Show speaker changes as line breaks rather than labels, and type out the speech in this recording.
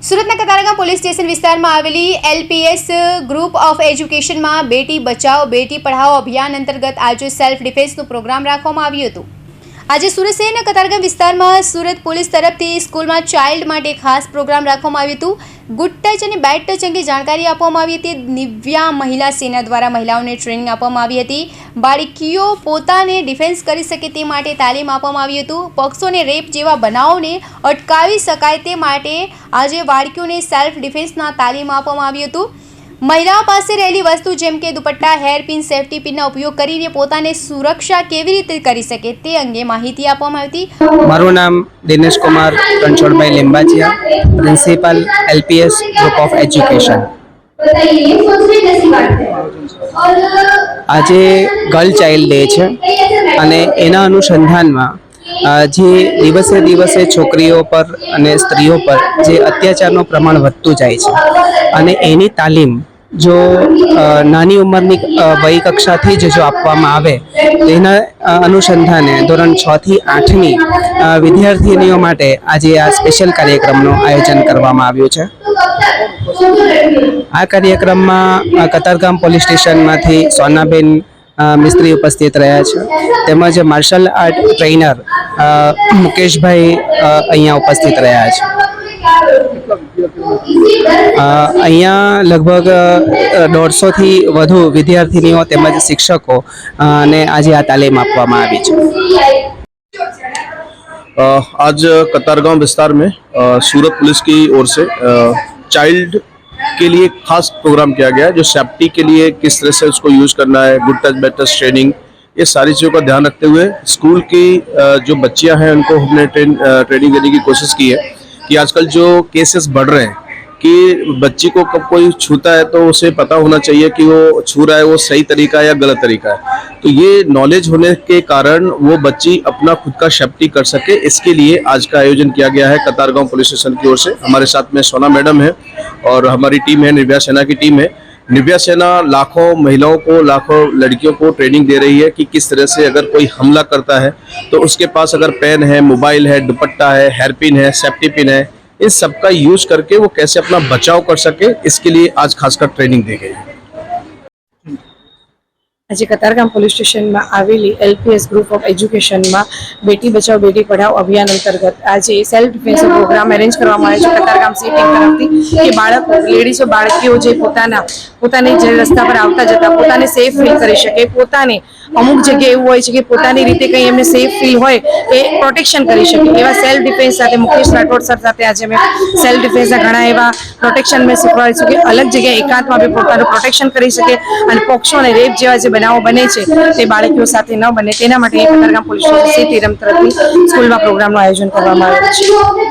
સુરતના Katargam police station વિસ્તારમાં આવેલી એલપીએસ ગ્રુપ ઓફ એજ્યુકેશનમાં બેટી બચાવો બેટી પઢાઓ અભિયાન અંતર્ગત આજે સેલ્ફ ડિફેન્સનું પ્રોગ્રામ રાખવામાં આવ્યું હતું. આજે સુરત શહેરના કતારગામ વિસ્તારમાં સુરત પોલીસ તરફથી સ્કૂલમાં ચાઇલ્ડ માટે ખાસ પ્રોગ્રામ રાખવામાં આવ્યું હતું. ગુડ ટચ અને બેડ ટચ અંગે જાણકારી આપવામાં આવી હતી. નિવ્યા મહિલા સેના દ્વારા મહિલાઓને ટ્રેનિંગ આપવામાં આવી હતી. બાળકીઓ પોતાને ડિફેન્સ કરી શકે તે માટે તાલીમ આપવામાં આવી હતું. પક્ષોને રેપ જેવા બનાવોને અટકાવી શકાય તે માટે આજે બાળકીઓને સેલ્ફ ડિફેન્સના તાલીમ આપવામાં આવ્યું હતું. મહિલાઓ પાસે રહેલી વસ્તુ જેમ કે દુપટ્ટા હેરપિન સેફટી પિનનો ઉપયોગ કરીને પોતાને સુરક્ષા કેવી રીતે કરી શકે તે અંગે માહિતી આપવામાં આવી હતી.
મારું નામ Dinesh Kumar Ranchhodbhai
Limbachiya, principal LPS group of education
આજે ગર્લ ચાઇલ્ડ ડે છે અને એના અનુસંધાનમાં જે દિવસે દિવસે છોકરીઓ પર અને સ્ત્રીઓ પર જે અત્યાચારનું પ્રમાણ વધતું જાય છે અને એની તાલીમ જો નાની ઉંમરની વય કક્ષાથી જ જો આપવામાં આવે, તો એના અનુસંધાને ધોરણ છ થી આઠની વિદ્યાર્થીનીઓ માટે આજે આ સ્પેશિયલ કાર્યક્રમનું આયોજન કરવામાં આવ્યું છે. આ કાર્યક્રમમાં કતારગામ પોલીસ સ્ટેશનમાંથી સોનાબેન મિસ્ત્રી ઉપસ્થિત રહ્યા છે. તેમજ માર્શલ આર્ટ ટ્રેનર મુકેશભાઈ અહીંયા ઉપસ્થિત રહ્યા છે. અહીંયા લગભગ દોઢસોથી વધુ વિદ્યાર્થીનીઓ તેમજ શિક્ષકો અ, ને આજે આ તાલીમ આપવામાં આવી છે
अ, आज कतारगांव विस्तार में अ, सूरत पुलिस की ओर से चाइल्ड के लिए खास प्रोग्राम किया गया है जो सेफ्टी के लिए किस तरह से उसको यूज करना है good touch bad touch training ये सारी चीज़ों का ध्यान रखते हुए स्कूल की अ, जो बच्चियां हैं उनको हमने ट्रेन अ, ट्रेनिंग देने की कोशिश की है कि आजकल जो केसेस बढ़ रहे हैं, कि बच्ची को कब कोई छूता है तो उसे पता होना चाहिए कि वो छू रहा है, वो सही तरीका है या गलत तरीका है। तो ये नॉलेज होने के कारण वो बच्ची अपना खुद का सेफ्टी कर सके। इसके लिए आज का आयोजन किया गया है कतारगांव पुलिस स्टेशन की ओर से। हमारे साथ में सोना मैडम है और हमारी टीम है, निर्भया सेना की टीम है। निव्या सेना लाखों महिलाओं को, लाखों लड़कियों को ट्रेनिंग दे रही है कि किस तरह से अगर कोई हमला करता है तो उसके पास अगर पेन है मोबाइल है, दुपट्टा है हेयरपिन है सेफ्टी पिन है, इन सब का यूज़ करके वो कैसे अपना बचाव कर सके, इसके लिए आज खासकर ट्रेनिंग दी गई है।
આજે કતારગામ પોલીસ સ્ટેશનમાં આવેલી એલપીએસ ગ્રુપ ઓફ એજ્યુકેશનમાં બેટી બચાવ, બેટી પઢાઓ અભિયાન અંતર્ગત આજે સેલ્ફ ડિફેન્સ પ્રોગ્રામ એરેન્જ કરવામાં આવ્યો છે કતારગામ સી ટીમ તરફથી, કે બાળકો લેડીઝો બાળકીઓ જે પોતાના, પોતાની જે રસ્તા પર આવતા જતા પોતાને સેફ ફીલ કરી શકે, પોતાને અમુક જગ્યાએ એવું હોય છે કે પોતાની રીતે કંઈ એમને સેફ ફીલ હોય એ પ્રોટેક્શન કરી શકે. એવા સેલ્ફ ડિફેન્સ સાથે મુકેશ રાઠોડ સર સાથે આજે અમે સેલ્ફ ડિફેન્સના ઘણા એવા પ્રોટેક્શન મેં શીખવાડીશું કે અલગ જગ્યાએ એકાંતમાં બી પોતાનું પ્રોટેક્શન કરી શકે અને પોક્ષો અને રેપ જેવા જે બનાવો બને છે, તે બાળકીઓ સાથે ન બને. તેના માટે કતારગામ પોલીસ સ્ટેશન સી તિરમ તરફથી સ્કૂલમાં પ્રોગ્રામનું આયોજન કરવામાં આવ્યું છે.